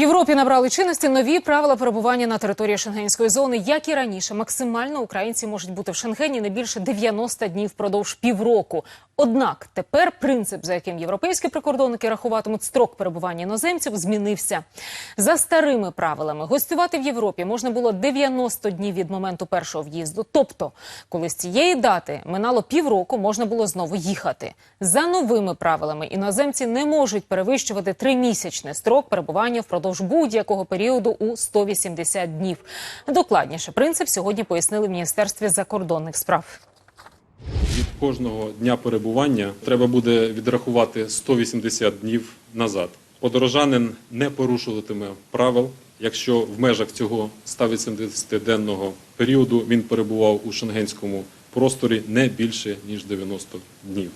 Європі набрали чинності нові правила перебування на території шенгенської зони. Як і раніше, максимально українці можуть бути в Шенгені не більше 90 днів впродовж півроку. Однак тепер принцип, за яким європейські прикордонники рахуватимуть строк перебування іноземців, змінився. За старими правилами гостювати в Європі можна було 90 днів від моменту першого в'їзду. Тобто, коли з цієї дати минало півроку, можна було знову їхати. За новими правилами іноземці не можуть перевищувати тримісячний строк перебування впродовж будь-якого періоду у 180 днів. Докладніше принцип сьогодні пояснили в міністерстві закордонних справ. Кожного дня перебування треба буде відрахувати 180 днів назад. Подорожанин не порушуватиме правил, якщо в межах цього 180-денного періоду він перебував у шенгенському просторі не більше ніж 90 днів.